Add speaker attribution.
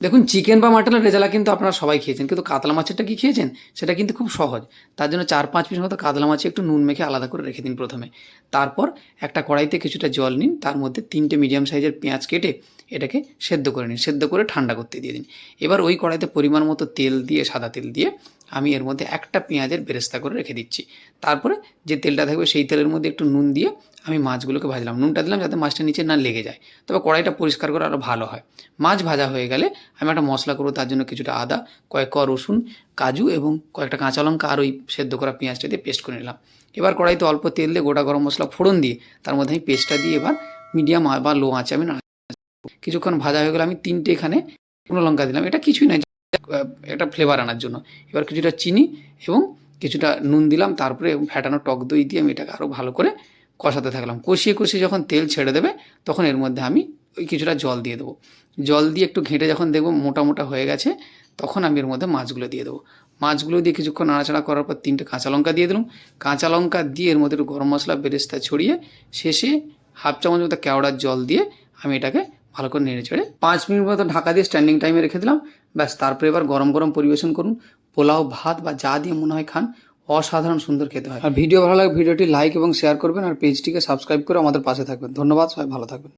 Speaker 1: দেখুন চিকেন বা মাটনের রেজালা কিন্তু আপনারা সবাই খেয়েছেন, কিন্তু কাতলা মাছেরটা কি খেয়েছেন? সেটা কিন্তু খুব সহজ। তার জন্য চার পাঁচ পিস মতো কাতলা মাছে একটু নুন মেখে আলাদা করে রেখে দিন প্রথমে। তারপর একটা কড়াইতে কিছুটা জল নিন, তার মধ্যে তিনটে মিডিয়াম সাইজের পেঁয়াজ কেটে এটাকে সেদ্ধ করে নিন। সেদ্ধ করে ঠান্ডা করতে দিয়ে দিন। এবার ওই কড়াইতে পরিমাণ মতো তেল দিয়ে, সাদা তেল দিয়ে আমি এর মধ্যে একটা পেঁয়াজের বেরেস্তা করে রেখে দিচ্ছি। তারপরে যে তেলটা থাকবে সেই তেলের মধ্যে একটু নুন দিয়ে আমি মাছগুলোকে ভাজলাম নুনটা দিলাম যাতে মাছটা নিচে না লেগে যায়। তবে কড়াইটা পরিষ্কার করে আরও ভালো হয়। মাছ ভাজা হয়ে গেলে আমি একটা মশলা করব তার জন্য কিছুটা আদা কয়েক রসুন কাজু এবং কয়েকটা কাঁচা লঙ্কা আর ওই সেদ্ধ করা পেঁয়াজটা দিয়ে পেস্ট করে নিলাম। এবার কড়াইতে অল্প তেল দিয়ে গোটা গরম মশলা ফোড়ন দিয়ে তার মধ্যে আমি পেস্টটা দিয়ে এবার মিডিয়াম বা লো আঁচে আমি কিছুক্ষণ ভাজা হয়ে গেলে আমি তিনটে এখানে শুকনো লঙ্কা দিলাম। এটা কিছুই আহ, একটা ফ্লেভার আনার জন্য। এবার কিছুটা চিনি এবং কিছুটা নুন দিলাম তারপরে ফ্যাটানো টক দই দিয়ে আমি এটাকে আরও ভালো করে কষাতে থাকলাম। কষিয়ে কষিয়ে যখন তেল ছেড়ে দেবে, তখন এর মধ্যে আমি ওই কিছুটা জল দিয়ে দেবো। জল দিয়ে একটু ঘেঁটে যখন দেখব মোটা মোটা হয়ে গেছে, তখন আমি এর মধ্যে মাছগুলো দিয়ে দেবো। মাছগুলো দিয়ে কিছুক্ষণ নাড়াচাড়া করার পর তিনটে কাঁচা লঙ্কা দিয়ে দিলাম। কাঁচা লঙ্কা দিয়ে এর মধ্যে একটু গরম মশলা বেরেস্তা ছড়িয়ে শেষে হাফ চামচ মতো কেওড়ার জল দিয়ে আমি এটাকে ভালো করে নেড়ে চেড়ে পাঁচ মিনিট মতো ঢাকা দিয়ে স্ট্যান্ডিং টাইমে রেখে দিলাম। ব্যাস, তারপরে এবার গরম গরম পরিবেশন করুন। পোলাও, ভাত বা যা দিয়ে মনে হয় খান অসাধারণ সুন্দর খেতে হয়। আর ভিডিও ভালো লাগে ভিডিওটি লাইক এবং শেয়ার করবেন আর পেজটিকে সাবস্ক্রাইব করে আমাদের পাশে থাকবেন। ধন্যবাদ, সবাই ভালো থাকবেন।